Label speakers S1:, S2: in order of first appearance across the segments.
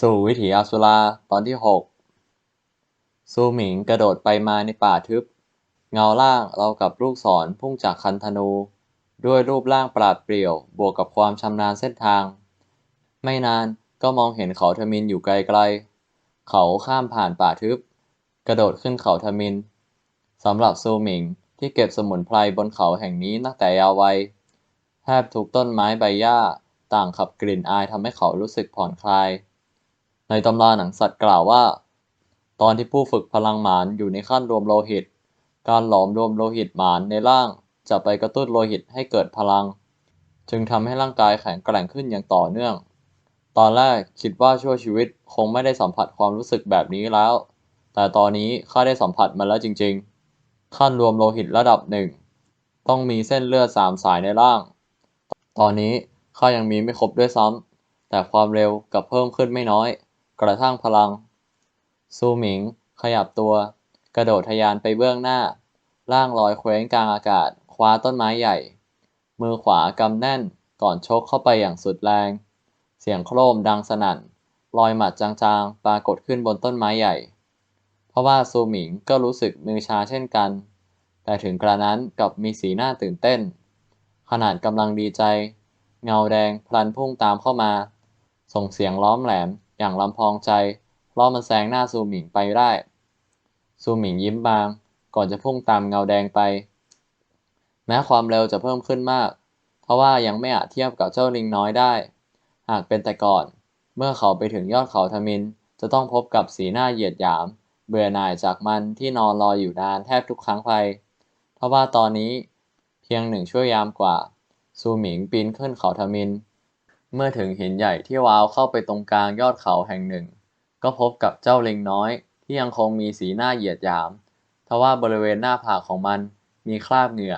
S1: สู่วิถีอสุราตอนที่หกซูหมิงกระโดดไปมาในป่าทึบ เงาล่างเรากับลูกศรพุ่งจากคันธนู ด้วยรูปร่างปราดเปรี่ยว บวกกับความชำนาญเส้นทาง ไม่นานก็มองเห็นเขาทมินอยู่ไกลๆ เขาข้ามผ่านป่าทึบ กระโดดขึ้นเขาทมินสำหรับซูหมิงที่เก็บสมุนไพรบนเขาแห่งนี้ตั้งแต่เยาว์วัยแทบทุกต้นไม้ใบหญ้าต่างขับกลิ่นอายทำให้เขารู้สึกผ่อนคลาย ในตำราหนังสัตว์กล่าวว่า ตอนที่ผู้ฝึกพลังหมานอยู่ในขั้นรวมโลหิต การหลอมรวมโลหิตหมานในร่างจะไปกระตุ้นโลหิตให้เกิดพลัง จึงทำให้ร่างกายแข็งแกร่งขึ้นอย่างต่อเนื่อง ตอนแรกคิดว่าชั่วชีวิตคงไม่ได้สัมผัสความรู้สึกแบบนี้แล้ว แต่ตอนนี้ข้าได้สัมผัสมันแล้วจริง ๆ ขั้นรวมโลหิตระดับหนึ่งต้องมีเส้นเลือดสามสายในร่าง ตอนนี้ข้ายังมีไม่ครบด้วยซ้ำแต่ความเร็วกับเพิ่มขึ้นไม่น้อย กระทั่งพลัง ซูหมิง ขยับตัว กระโดดทะยานไปเบื้องหน้า ร่างลอยเคว้งกลางอากาศ คว้าต้นไม้ใหญ่ มือขวากำแน่นก่อนชกเข้าไปอย่างสุดแรง เสียงโครมดังสนั่นรอยหมัดจางๆ ปรากฏขึ้นบนต้นไม้ใหญ่ เพราะว่าซูหมิงก็รู้สึกมือชาเช่นกัน แต่ถึงกระนั้นกับมีสีหน้าตื่นเต้น ขนาดกำลังดีใจ เงาแดงพลันพุ่งตามเข้ามา ส่งเสียงล้อมแหลม อย่างลำพองใจเพราะมันแซงหน้าซูหมิงไปได้ ซูหมิงยิ้มบาง ก่อนจะพุ่งตามเงาแดงไป แม้ความเร็วจะเพิ่มขึ้นมาก เพราะว่ายังไม่อาจเทียบกับเจ้าลิงน้อยได้ หากเป็นแต่ก่อน เมื่อเขาไปถึงยอดเขาทมิน จะต้องพบกับสีหน้าเหยียดหยาม เบื่อหน่ายจากมันที่นอนรออยู่นานแทบทุกครั้งไปเพราะว่าตอนนี้เพียงหนึ่งชั่วยามกว่า ซูหมิงปีนขึ้นเขาทมิน เมื่อถึงหินใหญ่ที่ว้าวเข้าไปตรงกลางยอดเขาแห่งหนึ่ง ก็พบกับเจ้าเลิงน้อย ที่ยังคงมีสีหน้าเหยียดหยาม ทว่าบริเวณหน้าผากของมันมีคราบเหงื่อ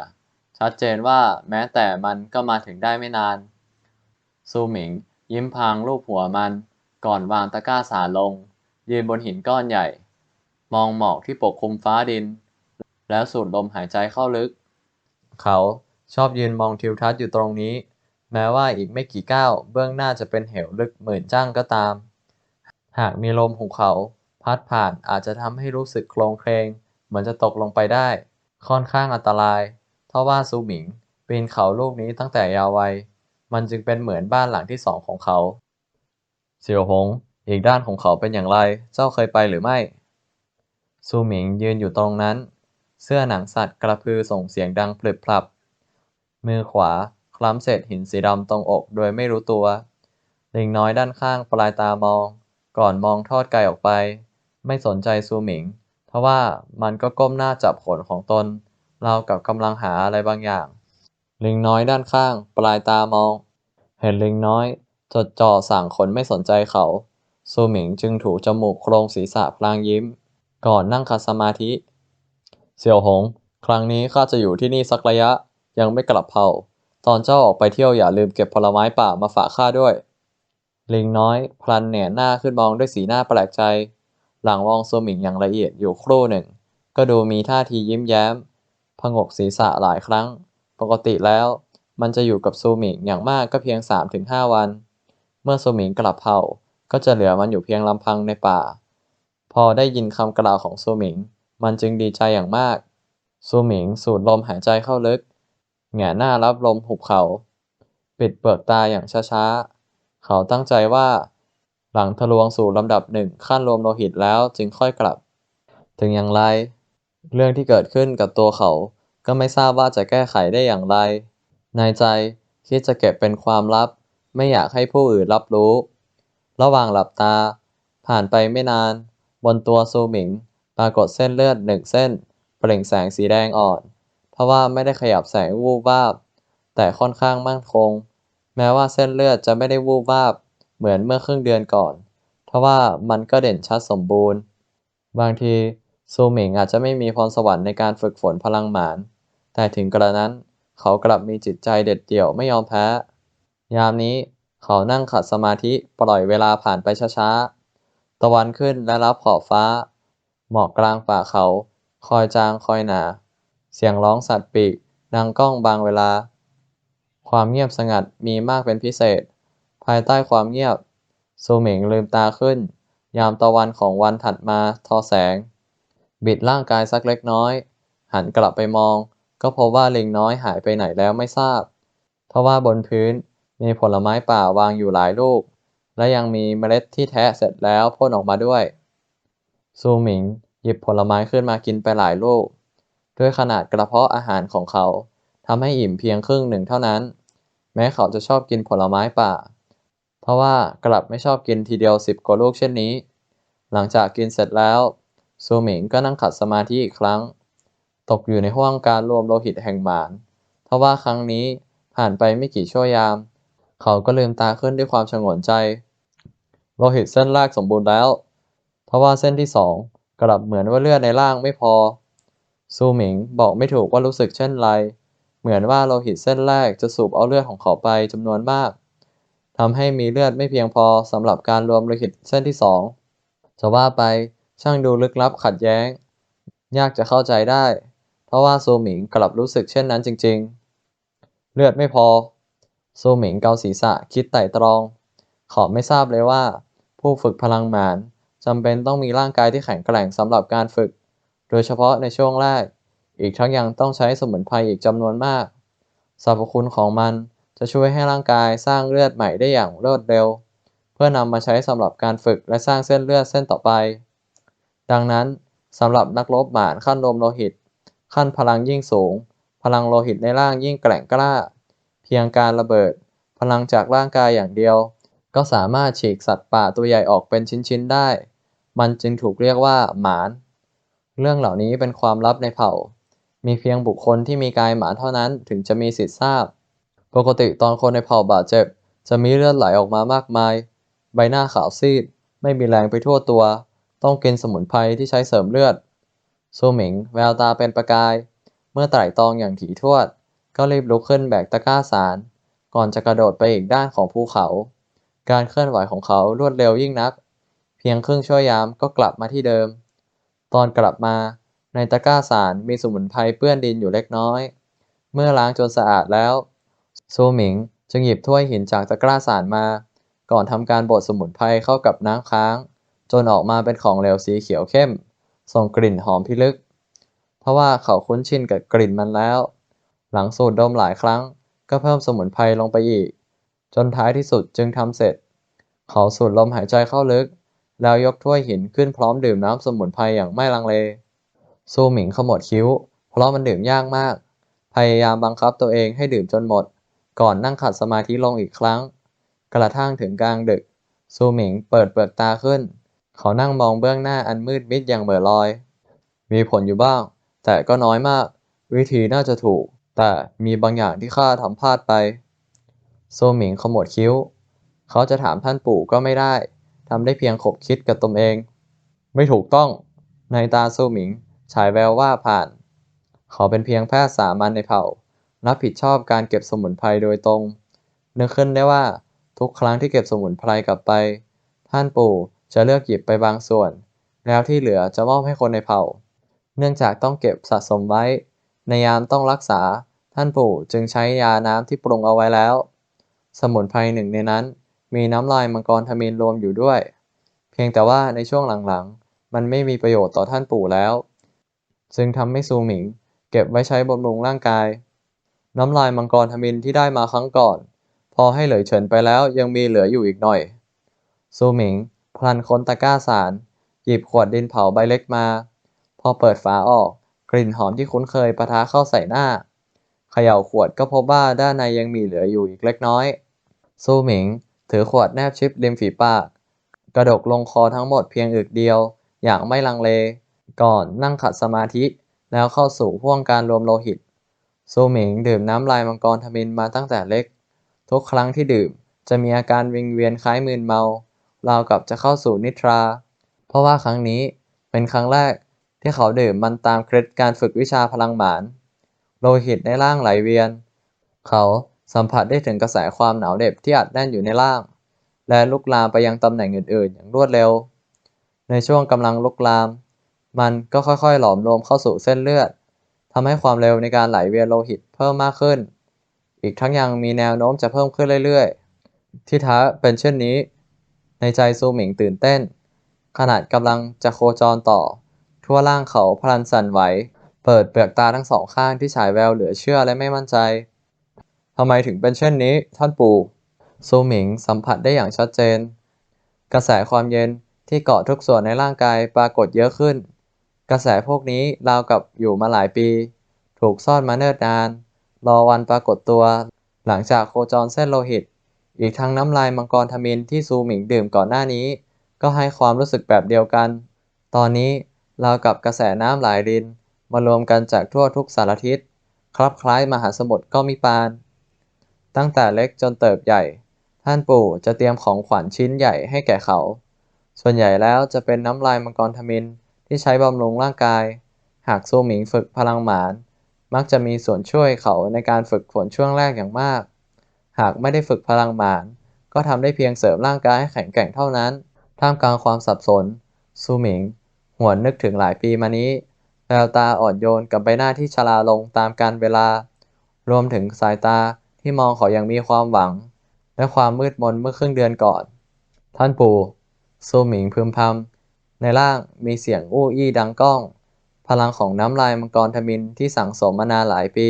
S1: ชัดเจนว่าแม้แต่มันก็มาถึงได้ไม่นาน ซูหมิง ยิ้มพางรูปหัวมัน ก่อนวางตะกร้าสารลง ยืนบนหินก้อนใหญ่ มองหมอกที่ปกคลุมฟ้าดิน แล้วสูดลมหายใจเข้าลึก เขาชอบยืนมองทิวทัศน์อยู่ตรงนี้ แม้ว่าอีกไม่กี่ก้าวเบื้องหน้าจะเป็นเหวลึกหมื่นจ้างก็ตาม หากมีลมหุบเขาพัดผ่านอาจจะทำให้รู้สึกโคลงเคลงเหมือนจะตกลงไปได้ ค่อนข้างอันตรายเพราะว่าซูหมิงปีนเขาลูกนี้ตั้งแต่ยาววัย มันจึงเป็นเหมือนบ้านหลังที่สองของเขา เสี่ยวหง อีกด้านของเขาเป็นอย่างไร เจ้าเคยไปหรือไม่ ซูหมิงยืนอยู่ตรงนั้น เสื้อหนังสัตว์กระพือส่งเสียงดังปลึบพลับ มือขวา คล้ำเศษหินสีดำตรงอกโดยไม่รู้ตัว ลิงน้อยด้านข้างปลายตามอง ก่อนมองทอดไกลออกไป ไม่สนใจซูหมิงทว่ามันก็ก้มหน้าจับขนของตนราวกับกำลังหาอะไรบางอย่าง ลิงน้อยด้านข้าง ปลายตามอง เห็นลิงน้อย จดจ่อสั่งขนไม่สนใจเขาซูหมิงจึงถูจมูกโครงศีรษะพลางยิ้ม ก่อนนั่งขัดสมาธิ เสี่ยวหง ครั้งนี้ข้าจะอยู่ที่นี่สักระยะ ยังไม่กลับเผ่า ตอนเจ้าออกไปเที่ยวอย่าลืมเก็บผลไม้ป่ามาฝากข้าด้วย ลิงน้อยพลันแหน่หน้าขึ้นมองด้วยสีหน้าแปลกใจ หลังมองโซมิงอย่างละเอียดอยู่ครู่หนึ่ง ก็ดูมีท่าทียิ้มแย้ม ผงกศีรษะหลายครั้ง ปกติแล้ว มันจะอยู่กับโซมิงอย่างมากก็เพียง 3-5 วัน เมื่อโซมิงกลับเผ่าก็จะเหลือมันอยู่เพียงลำพังในป่า พอได้ยินคำกล่าวของโซมิง มันจึงดีใจอย่างมาก โซมิงสูดลมหายใจเข้าลึก แหงหน้ารับลมหุบเขา ปิดเปลือกตาอย่างช้าๆ เขาตั้งใจว่า หลังทะลวงสู่ลำดับหนึ่งขั้นรวมโลหิตแล้วจึงค่อยกลับ ถึงอย่างไร เรื่องที่เกิดขึ้นกับตัวเขา ก็ไม่ทราบว่าจะแก้ไขได้อย่างไร ในใจคิดจะเก็บเป็นความลับ ไม่อยากให้ผู้อื่นรับรู้ ระหว่างหลับตา ผ่านไปไม่นาน บนตัวซูหมิง ปรากฏเส้นเลือดหนึ่งเส้น เปล่งแสงสีแดงอ่อน เพราะว่าไม่ได้ขยับแสงวูบวาบ แต่ค่อนข้างมั่นคง แม้ว่าเส้นเลือดจะไม่ได้วูบวาบ เหมือนเมื่อครึ่งเดือนก่อนทว่ามันก็เด่นชัดสมบูรณ์ บางทีซูหมิงอาจจะไม่มีพรสวรรค์ในการฝึกฝนพลังหมาน แต่ถึงกระนั้นเขากลับมีจิตใจเด็ดเดี่ยวไม่ยอมแพ้ ยามนี้เขานั่งขัดสมาธิปล่อยเวลาผ่านไปช้าๆ ตะวันขึ้นและรับขอบฟ้า หมอกกลางป่าเขา คอยจางคอยหนา เสียงร้องสัตว์ปีกดังก้องบางเวลา ความเงียบสงัดมีมากเป็นพิเศษ ภายใต้ความเงียบซูหมิงลืมตาขึ้น ยามตะวันของวันถัดมาทอแสง บิดร่างกายสักเล็กน้อย หันกลับไปมอง ก็พบว่าลิงน้อยหายไปไหนแล้วไม่ทราบเพราะว่าบนพื้นมีผลไม้ป่าวางอยู่หลายลูก และยังมีเมล็ดที่แทะเสร็จแล้วพ่นออกมาด้วย ซูหมิงหยิบผลไม้ขึ้นมากินไปหลายลูก ด้วยขนาดกระเพาะอาหารของเขาทำให้อิ่มเพียงครึ่งหนึ่งเท่านั้น แม้เขาจะชอบกินผลไม้ป่า เพราะว่ากลับไม่ชอบกินทีเดียวสิบกว่าลูกเช่นนี้ หลังจากกินเสร็จแล้วซูหมิงก็นั่งขัดสมาธิอีกครั้ง ตกอยู่ในห้วงการรวมโลหิตแห่งหมานเพราะว่าครั้งนี้ผ่านไปไม่กี่ชั่วยาม เขาก็ลืมตาขึ้นด้วยความฉงนใจ โลหิตเส้นแรกสมบูรณ์แล้วเพราะว่าเส้นที่สองกลับเหมือนว่าเลือดในร่างไม่พอ ซูหมิงบอกไม่ถูกว่ารู้สึกเช่นไร เหมือนว่าโลหิตเส้นแรกจะสูบเอาเลือดของเขาไปจำนวนมากทำให้มีเลือดไม่เพียงพอสำหรับการรวมโลหิตเส้นที่สองจะว่าไปช่างดูลึกลับขัดแย้ง ยากจะเข้าใจได้ เพราะว่าซูหมิงกลับรู้สึกเช่นนั้นจริง ๆ เลือดไม่พอซูหมิงเกาศีรษะคิดไต่ตรอง ขอไม่ทราบเลยว่า ผู้ฝึกพลังหมานจำเป็นต้องมีร่างกายที่แข็งแกร่งสำหรับการฝึก โดยเฉพาะในช่วงแรก อีกทั้งยังต้องใช้สมุนไพรอีกจำนวนมาก สรรพคุณของมันจะช่วยให้ร่างกายสร้างเลือดใหม่ได้อย่างรวดเร็ว เพื่อนำมาใช้สำหรับการฝึกและสร้างเส้นเลือดเส้นต่อไป ดังนั้นสำหรับนักรบหมานขั้นรวมโลหิต ขั้นพลังยิ่งสูง พลังโลหิตในร่างยิ่งแกร่งกล้า เพียงการระเบิด พลังจากร่างกายอย่างเดียว ก็สามารถฉีกสัตว์ป่าตัวใหญ่ออกเป็นชิ้นๆได้ มันจึงถูกเรียกว่าหมาน เรื่องเหล่านี้เป็นความลับในเผ่า มีเพียงบุคคลที่มีกายหมาเท่านั้นถึงจะมีสิทธิทราบ ปกติตอนคนในเผ่าบาดเจ็บ จะมีเลือดไหลออกมามากมาย ใบหน้าขาวซีด ไม่มีแรงไปทั่วตัว ต้องกินสมุนไพรที่ใช้เสริมเลือดซูหมิงแววตาเป็นประกาย เมื่อไต่ตองอย่างถี่ถ้วนก็รีบลุกขึ้นแบกตะกร้าสาร ก่อนจะกระโดดไปอีกด้านของภูเขา การเคลื่อนไหวของเขารวดเร็วยิ่งนัก เพียงครึ่งชั่วยามก็กลับมาที่เดิม ตอนกลับมาในตะกร้าสารมีสมุนไพรเปื้อนดินอยู่เล็กน้อย เมื่อล้างจนสะอาดแล้วซูหมิงจึงหยิบถ้วยหินจากตะกร้าสารมา ก่อนทำการบดสมุนไพรเข้ากับน้ำค้าง จนออกมาเป็นของเหลวสีเขียวเข้ม ส่งกลิ่นหอมพิลึก เพราะว่าเขาคุ้นชินกับกลิ่นมันแล้ว หลังสูดดมหลายครั้ง ก็เพิ่มสมุนไพรลงไปอีก จนท้ายที่สุดจึงทำเสร็จ เขาสูดลมหายใจเข้าลึก แล้วยกถ้วยหินขึ้นพร้อมดื่มน้ำสมุนไพรอย่างไม่ลังเล ซูหมิงขมวดคิ้ว เพราะมันดื่มยากมาก พยายามบังคับตัวเองให้ดื่มจนหมด ก่อนนั่งขัดสมาธิลงอีกครั้ง กระทั่งถึงกลางดึก ซูหมิงเปิดเปลือกตาขึ้น เขานั่งมองเบื้องหน้าอันมืดมิดอย่างเหม่อลอย มีผลอยู่บ้าง แต่ก็น้อยมาก วิธีน่าจะถูก แต่มีบางอย่างที่ข้าทำพลาดไป ซูหมิงขมวดคิ้ว เขาจะถามท่านปู่ก็ไม่ได้ ทำได้เพียงขบคิดกับตนเอง ไม่ถูกต้อง ในตาซูหมิง ฉายแววว่าผ่าน เขาเป็นเพียงแพทย์สามัญในเผ่า รับผิดชอบการเก็บสมุนไพรโดยตรง นึกขึ้นได้ว่าทุกครั้งที่เก็บสมุนไพรกลับไป ท่านปู่จะเลือกหยิบไปบางส่วน แล้วที่เหลือจะมอบให้คนในเผ่า เนื่องจากต้องเก็บสะสมไว้ ในยามต้องรักษา ท่านปู่จึงใช้ยาน้ำที่ปรุงเอาไว้แล้ว สมุนไพรหนึ่งในนั้น มีน้ำลายมังกรทมินรวมอยู่ด้วย เพียงแต่ว่าในช่วงหลังๆ มันไม่มีประโยชน์ต่อท่านปู่แล้ว จึงทำให้ซูหมิง เก็บไว้ใช้บำรุงร่างกาย น้ำลายมังกรทมินที่ได้มาครั้งก่อน พอให้เหลยเฉินไปแล้วยังมีเหลืออยู่อีกหน่อย ซูหมิงพลันค้นตะกร้าสาร หยิบขวดดินเผาใบเล็กมา พอเปิดฝาออกกลิ่นหอมที่คุ้นเคยปะทะเข้าใส่หน้าเขย่าขวดก็พบว่าด้านในยังมีเหลืออยู่อีกเล็กน้อย ซูหมิง ถือขวดแนบชิปริมฝีปาก กระดกลงคอทั้งหมดเพียงอึกเดียว อย่างไม่ลังเล ก่อนนั่งขัดสมาธิ แล้วเข้าสู่พ่วงการรวมโลหิตซูหมิงดื่มน้ำลายมังกรทมินมาตั้งแต่เล็ก ทุกครั้งที่ดื่มจะมีอาการวิงเวียนคล้ายมึนเมาราวกับจะเข้าสู่นิทรา เพราะว่าครั้งนี้เป็นครั้งแรกที่เขาดื่มมันตามเคล็ดการฝึกวิชาพลังหมาน โลหิตในร่างไหลเวียน เขา สัมผัสได้ถึงกระแสความหนาวเหน็บที่อัดแน่นอยู่ในร่าง และลุกลามไปยังตำแหน่งอื่นๆ อย่างรวดเร็ว ในช่วงกำลังลุกลาม มันก็ค่อยๆ หลอมรวมเข้าสู่เส้นเลือดทำให้ความเร็วในการไหลเวียนโลหิตเพิ่มมากขึ้น อีกทั้งยังมีแนวโน้มจะเพิ่มขึ้นเรื่อยๆ ที่ท้าเป็นเช่นนี้ ในใจซูหมิงตื่นเต้น ขนาดกำลังจะโคจรต่อ ทั่วร่างเขาพลันสั่นไหว เปิดเปลือกตาทั้งสองข้างที่ฉายแววเหลือเชื่อและไม่มั่นใจ ทำไมถึงเป็นเช่นนี้ ท่านปู่ซูหมิงสัมผัสได้อย่างชัดเจน กระแสความเย็นที่เกาะทุกส่วนในร่างกายปรากฏเยอะขึ้น กระแสพวกนี้ราวกับอยู่มาหลายปี ถูกซ่อนมาเนิ่นนาน รอวันปรากฏตัว หลังจากโคจรเส้นโลหิต อีกทั้งน้ำลายมังกรทมินที่ซูหมิงดื่มก่อนหน้านี้ ก็ให้ความรู้สึกแบบเดียวกัน ตอนนี้ราวกับกระแสน้ำหลายรินมารวมกันจากทั่วทุกสารทิศคลับคล้ายมหาสมุทรก็มีปาน ตั้งแต่เล็กจนเติบใหญ่ ท่านปู่จะเตรียมของขวัญชิ้นใหญ่ให้แก่เขา ส่วนใหญ่แล้วจะเป็นน้ำลายมังกรทมินที่ใช้บำรุงร่างกาย หากซูหมิงฝึกพลังหมาน มักจะมีส่วนช่วยเขาในการฝึกฝนช่วงแรกอย่างมาก หากไม่ได้ฝึกพลังหมาน ก็ทำได้เพียงเสริมร่างกายให้แข็งแกร่งเท่านั้น ท่ามกลางความสับสน ซูหมิงหวนนึกถึงหลายปีมานี้แววตาอ่อนโยนกับใบหน้าที่ชราลงตามกาลเวลา รวมถึงสายตา ที่มองเขาอย่างมีความหวัง และความมืดมนเมื่อครึ่งเดือนก่อน ท่านปู่ซูหมิงพึมพำในร่างมีเสียงอู้อี้ดังก้อง พลังของน้ำลายมังกรทมินที่สั่งสมมานานหลายปี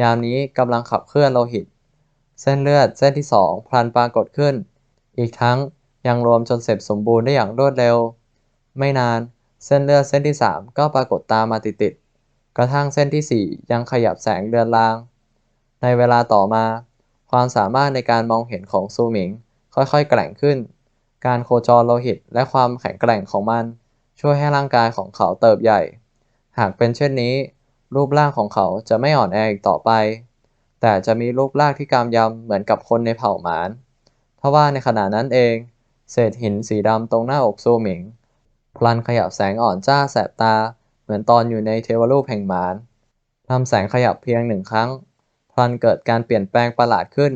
S1: ยามนี้กำลังขับเคลื่อนโลหิต เส้นเลือดเส้นที่สองพลันปรากฏขึ้น อีกทั้งยังรวมจนเสร็จสมบูรณ์ได้อย่างรวดเร็ว ไม่นานเส้นเลือดเส้นที่สามก็ปรากฏตามมาติดๆกระทั่งเส้นที่สี่ยังขยับแสงเดือนลาง ในเวลาต่อมา ความสามารถในการมองเห็นของซูหมิงค่อยๆ แกร่งขึ้น การโคจรโลหิตและความแข็งแกร่งของมัน ช่วยให้ร่างกายของเขาเติบใหญ่ หากเป็นเช่นนี้ รูปร่างของเขาจะไม่อ่อนแออีกต่อไป แต่จะมีรูปร่างที่กำยำเหมือนกับคนในเผ่าหมานทว่าในขณะนั้นเอง เศษหินสีดำตรงหน้าอกซูหมิง พลันขยับแสงอ่อนจ้าแสบตา เหมือนตอนอยู่ในเทวรูปแห่งหมานทำแสงขยับเพียงหนึ่งครั้ง พลันเกิดการเปลี่ยนแปลงประหลาดขึ้น